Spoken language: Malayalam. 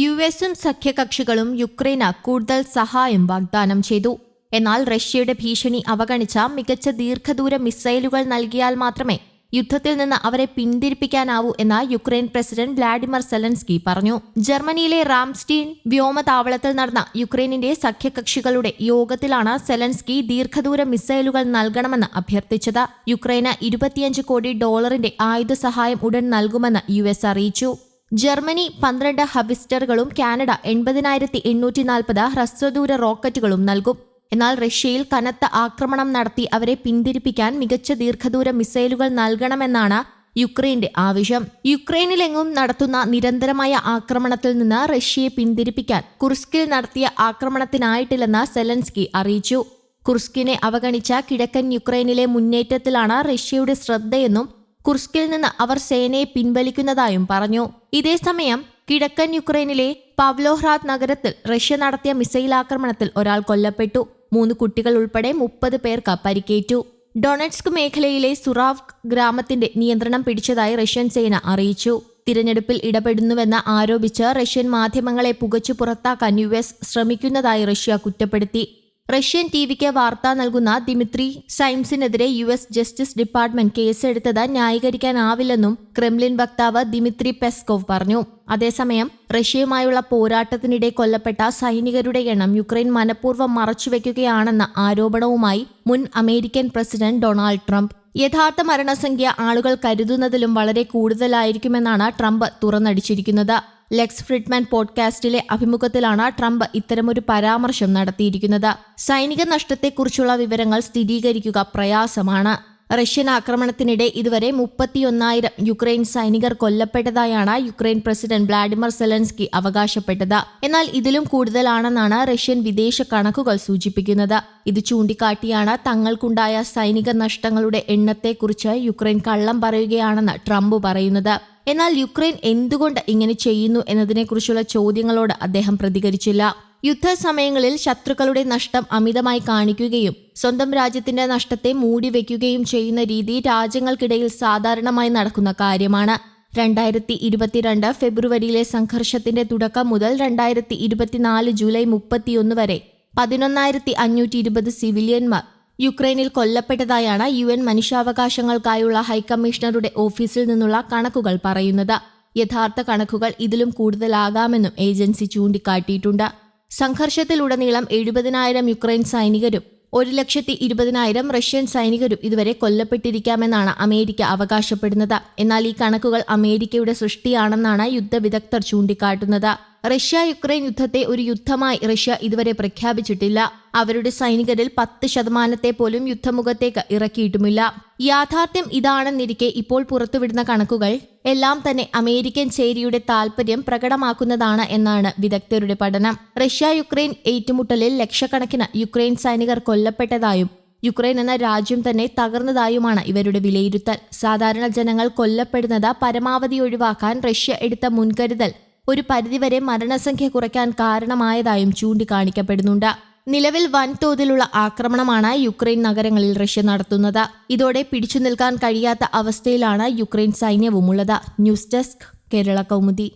യു എസും സഖ്യകക്ഷികളും യുക്രൈന് കൂടുതൽ സഹായം വാഗ്ദാനം ചെയ്തു. എന്നാൽ റഷ്യയുടെ ഭീഷണി അവഗണിച്ച മികച്ച ദീർഘദൂര മിസൈലുകൾ നൽകിയാൽ മാത്രമേ യുദ്ധത്തിൽ നിന്ന് അവരെ പിന്തിരിപ്പിക്കാനാവൂ എന്ന് യുക്രൈൻ പ്രസിഡന്റ് വ്ളാഡിമർ സെലൻസ്കി പറഞ്ഞു. ജർമ്മനിയിലെ റാംസ്റ്റീൻ വ്യോമതാവളത്തിൽ നടന്ന യുക്രൈനിന്റെ സഖ്യകക്ഷികളുടെ യോഗത്തിലാണ് സെലൻസ്കി ദീർഘദൂര മിസൈലുകൾ നൽകണമെന്ന് അഭ്യർത്ഥിച്ചത്. യുക്രൈന് ഇരുപത്തിയഞ്ച് കോടി ഡോളറിന്റെ ആയുധ സഹായം ഉടൻ നൽകുമെന്ന് യു അറിയിച്ചു. ജർമ്മനി പന്ത്രണ്ട് ഹബിസ്റ്ററുകളും കാനഡ എൺപതിനായിരത്തി എണ്ണൂറ്റി നാൽപ്പത് ഹ്രസ്വദൂര റോക്കറ്റുകളും നൽകും. എന്നാൽ റഷ്യയിൽ കനത്ത ആക്രമണം നടത്തി അവരെ പിന്തിരിപ്പിക്കാൻ മികച്ച ദീർഘദൂര മിസൈലുകൾ നൽകണമെന്നാണ് യുക്രൈന്റെ ആവശ്യം. യുക്രൈനിലെങ്ങും നടത്തുന്ന നിരന്തരമായ ആക്രമണത്തിൽ നിന്ന് റഷ്യയെ പിന്തിരിപ്പിക്കാൻ കുർസ്കിൽ നടത്തിയ ആക്രമണത്തിനായിട്ടില്ലെന്ന് സെലൻസ്കി അറിയിച്ചു. കുർസ്കിനെ അവഗണിച്ച കിഴക്കൻ യുക്രൈനിലെ മുന്നേറ്റത്തിലാണ് റഷ്യയുടെ ശ്രദ്ധയെന്നും കുർസ്കിൽ നിന്ന് അവർ സേനയെ പിൻവലിക്കുന്നതായും പറഞ്ഞു. ഇതേസമയം കിഴക്കൻ യുക്രൈനിലെ പവ്ലോഹ്രാദ് നഗരത്തിൽ റഷ്യ നടത്തിയ മിസൈൽ ആക്രമണത്തിൽ ഒരാൾ കൊല്ലപ്പെട്ടു. മൂന്ന് കുട്ടികൾ ഉൾപ്പെടെ മുപ്പത് പേർക്ക് പരിക്കേറ്റു. ഡൊണറ്റ്സ്ക് മേഖലയിലെ സുറാവ് ഗ്രാമത്തിന്റെ നിയന്ത്രണം പിടിച്ചതായി റഷ്യൻ സേന അറിയിച്ചു. തിരഞ്ഞെടുപ്പിൽ ഇടപെടുന്നുവെന്ന് ആരോപിച്ച് റഷ്യൻ മാധ്യമങ്ങളെ പുകച്ചു പുറത്താക്കാൻ യു എസ് ശ്രമിക്കുന്നതായി റഷ്യ കുറ്റപ്പെടുത്തി. റഷ്യൻ ടി വിക്ക് വാർത്ത നൽകുന്ന ദിമിത്രി സൈംസിനെതിരെ യു എസ് ജസ്റ്റിസ് ഡിപ്പാർട്ട്മെന്റ് കേസെടുത്തത് ന്യായീകരിക്കാനാവില്ലെന്നും ക്രെംലിൻ വക്താവ് ദിമിത്രി പെസ്കോവ് പറഞ്ഞു. അതേസമയം റഷ്യയുമായുള്ള പോരാട്ടത്തിനിടെ കൊല്ലപ്പെട്ട സൈനികരുടെ എണ്ണം യുക്രൈൻ മനഃപൂർവം മറച്ചുവെക്കുകയാണെന്ന ആരോപണവുമായി മുൻ അമേരിക്കൻ പ്രസിഡന്റ് ഡൊണാൾഡ് ട്രംപ്. യഥാർത്ഥ മരണസംഖ്യ ആളുകൾ കരുതുന്നതിലും വളരെ കൂടുതലായിരിക്കുമെന്നാണ് ട്രംപ് തുറന്നടിച്ചിരിക്കുന്നത്. ലെക്സ് ഫ്രിഡ്മാൻ പോഡ്കാസ്റ്റിലെ അഭിമുഖത്തിലാണ് ട്രംപ് ഇത്തരമൊരു പരാമർശം നടത്തിയിരിക്കുന്നത്. സൈനിക നഷ്ടത്തെക്കുറിച്ചുള്ള വിവരങ്ങൾ സ്ഥിരീകരിക്കുക പ്രയാസമാണ്. റഷ്യൻ ആക്രമണത്തിനിടെ ഇതുവരെ മുപ്പത്തിയൊന്നായിരം യുക്രൈൻ സൈനികർ കൊല്ലപ്പെട്ടതായാണ് യുക്രൈൻ പ്രസിഡന്റ് വ്ളാഡിമിർ സെലൻസ്കി അവകാശപ്പെട്ടത്. എന്നാൽ ഇതിലും കൂടുതലാണെന്നാണ് റഷ്യൻ വിദേശ കണക്കുകൾ സൂചിപ്പിക്കുന്നത്. ഇത് ചൂണ്ടിക്കാട്ടിയാണ് തങ്ങൾക്കുണ്ടായ സൈനിക നഷ്ടങ്ങളുടെ എണ്ണത്തെക്കുറിച്ച് യുക്രൈൻ കള്ളം പറയുകയാണെന്ന് ട്രംപ് പറയുന്നത്. എന്നാൽ യുക്രൈൻ എന്തുകൊണ്ട് ഇങ്ങനെ ചെയ്യുന്നു എന്നതിനെക്കുറിച്ചുള്ള ചോദ്യങ്ങളോട് അദ്ദേഹം പ്രതികരിച്ചില്ല. യുദ്ധസമയങ്ങളിൽ ശത്രുക്കളുടെ നഷ്ടം അമിതമായി കാണിക്കുകയും സ്വന്തം രാജ്യത്തിന്റെ നഷ്ടത്തെ മൂടി വയ്ക്കുകയും ചെയ്യുന്ന രീതി രാജ്യങ്ങൾക്കിടയിൽ സാധാരണമായി നടക്കുന്ന കാര്യമാണ്. രണ്ടായിരത്തി ഇരുപത്തിരണ്ട് ഫെബ്രുവരിയിലെ സംഘർഷത്തിന്റെ തുടക്കം മുതൽ രണ്ടായിരത്തി ഇരുപത്തിനാല് ജൂലൈ മുപ്പത്തിയൊന്ന് വരെ പതിനൊന്നായിരത്തി അഞ്ഞൂറ്റി ഇരുപത് സിവിലിയന്മാർ യുക്രൈനിൽ കൊല്ലപ്പെട്ടതായാണ് യു എൻ മനുഷ്യാവകാശങ്ങൾക്കായുള്ള ഹൈക്കമ്മീഷണറുടെ ഓഫീസിൽ നിന്നുള്ള കണക്കുകൾ പറയുന്നത്. യഥാർത്ഥ കണക്കുകൾ ഇതിലും കൂടുതലാകാമെന്നും ഏജൻസി ചൂണ്ടിക്കാട്ടിയിട്ടുണ്ട്. സംഘർഷത്തിലുടനീളം എഴുപതിനായിരം യുക്രൈൻ സൈനികരും ഒരു ലക്ഷത്തി ഇരുപതിനായിരം റഷ്യൻ സൈനികരും ഇതുവരെ കൊല്ലപ്പെട്ടിരിക്കാമെന്നാണ് അമേരിക്ക അവകാശപ്പെടുന്നത്. എന്നാൽ ഈ കണക്കുകൾ അമേരിക്കയുടെ സൃഷ്ടിയാണെന്നാണ് യുദ്ധവിദഗ്ധർ ചൂണ്ടിക്കാട്ടുന്നത്. റഷ്യ യുക്രൈൻ യുദ്ധത്തെ ഒരു യുദ്ധമായി റഷ്യ ഇതുവരെ പ്രഖ്യാപിച്ചിട്ടില്ല. അവരുടെ സൈനികരിൽ പത്ത് ശതമാനത്തെ പോലും യുദ്ധമുഖത്തേക്ക് ഇറക്കിയിട്ടുമില്ല. യാഥാർത്ഥ്യം ഇതാണെന്നിരിക്കെ ഇപ്പോൾ പുറത്തുവിടുന്ന കണക്കുകൾ എല്ലാം തന്നെ അമേരിക്കൻ ചേരിയുടെ താൽപര്യം പ്രകടമാക്കുന്നതാണ് എന്നാണ് വിദഗ്ധരുടെ പഠനം. റഷ്യ യുക്രൈൻ ഏറ്റുമുട്ടലിൽ ലക്ഷക്കണക്കിന് യുക്രൈൻ സൈനികർ കൊല്ലപ്പെട്ടതായും യുക്രൈൻ എന്ന രാജ്യം തന്നെ തകർന്നതായുമാണ് ഇവരുടെ വിലയിരുത്തൽ. സാധാരണ ജനങ്ങൾ കൊല്ലപ്പെടുന്നത് പരമാവധി ഒഴിവാക്കാൻ റഷ്യ എടുത്ത മുൻകരുതൽ ഒരു പരിധിവരെ മരണസംഖ്യ കുറയ്ക്കാൻ കാരണമായതായും ചൂണ്ടിക്കാണിക്കപ്പെടുന്നുണ്ട്. നിലവിൽ വൻതോതിലുള്ള ആക്രമണമാണ് യുക്രൈൻ നഗരങ്ങളിൽ റഷ്യ നടത്തുന്നത്. ഇതോടെ പിടിച്ചു നിൽക്കാൻ കഴിയാത്ത അവസ്ഥയിലാണ് Ukraine സൈന്യവുമുള്ളത്. News desk Kerala Kaumudi.